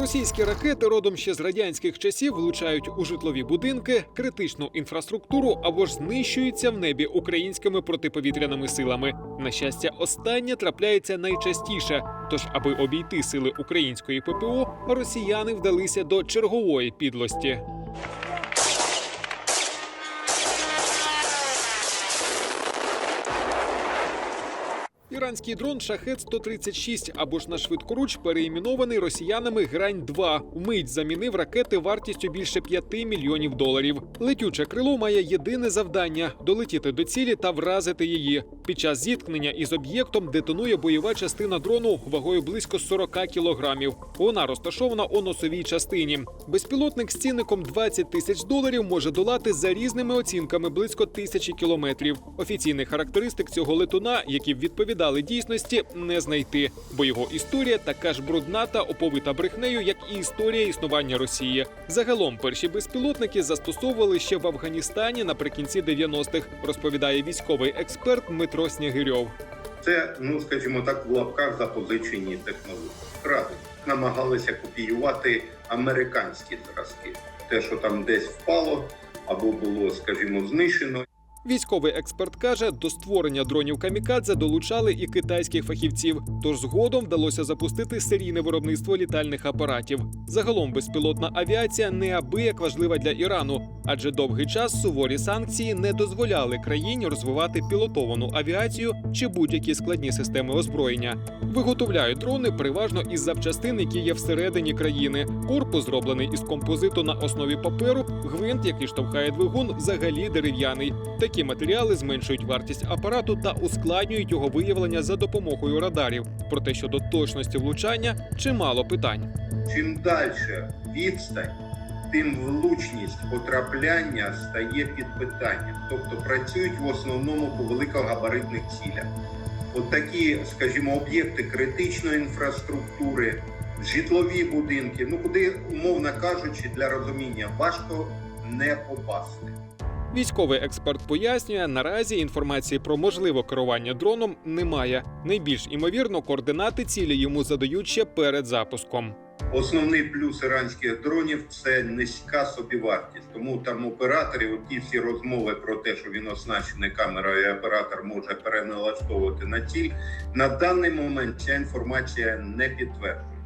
Російські ракети родом ще з радянських часів влучають у житлові будинки, критичну інфраструктуру або ж знищуються в небі українськими протиповітряними силами. На щастя, останнє трапляється найчастіше. Тож, аби обійти сили української ППО, росіяни вдалися до чергової підлості. Іранський дрон Шахет 136 або ж на швидкоруч переіменований росіянами Грань 2 Вмить замінив ракети вартістю більше 5 мільйонів доларів. Летюче крило має єдине завдання долетіти до цілі та вразити її. Під час зіткнення із об'єктом детонує бойова частина дрону вагою близько 40 кілограмів. Вона розташована у носовій частині. Безпілотник з цінником 20 тисяч доларів може долати за різними оцінками близько тисячі кілометрів. Офіційних характеристик цього летуна, які б відповідали дійсності, не знайти, бо його історія така ж брудна та оповита брехнею, як і історія існування Росії. Загалом перші безпілотники застосовували ще в Афганістані наприкінці 90-х, розповідає військовий експерт Дмитро Снігирьов. Це, ну скажімо так, в лапках запозичені технології. Кради намагалися копіювати американські зразки. Те, що там десь впало або було, скажімо, знищено. Військовий експерт каже, до створення дронів камікадзе долучали і китайських фахівців. Тож згодом вдалося запустити серійне виробництво літальних апаратів. Загалом безпілотна авіація неабияк важлива для Ірану, адже довгий час суворі санкції не дозволяли країні розвивати пілотовану авіацію чи будь-які складні системи озброєння. Виготовляють дрони переважно із запчастин, які є всередині країни. Корпус зроблений із композиту на основі паперу. Гвинт, який штовхає двигун, взагалі дерев'яний. Такі матеріали зменшують вартість апарату та ускладнюють його виявлення за допомогою радарів. Проте щодо точності влучання чимало питань. Чим далі відстань, тим влучність потрапляння стає під питанням. Тобто працюють в основному по великогабаритних цілях. От такі, скажімо, об'єкти критичної інфраструктури, житлові будинки, ну куди, умовно кажучи, для розуміння важко не попасти. Військовий експерт пояснює, наразі інформації про можливе керування дроном немає. Найбільш імовірно, координати цілі йому задають ще перед запуском. Основний плюс іранських дронів це низька собівартість. Тому там операторів, ті всі розмови про те, що він оснащений камерою, і оператор може переналаштовувати на ціль. На даний момент ця інформація не підтверджується.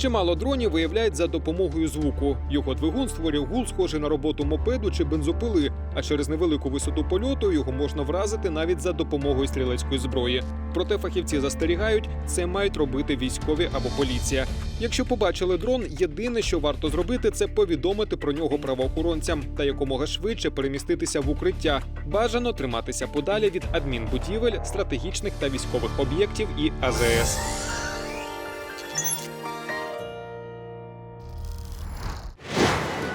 Чимало дронів виявляють за допомогою звуку. Його двигун створює гул, схожий на роботу мопеду чи бензопили. А через невелику висоту польоту його можна вразити навіть за допомогою стрілецької зброї. Проте фахівці застерігають, це мають робити військові або поліція. Якщо побачили дрон, єдине, що варто зробити, це повідомити про нього правоохоронцям та якомога швидше переміститися в укриття. Бажано триматися подалі від адмінбудівель, стратегічних та військових об'єктів і АЗС.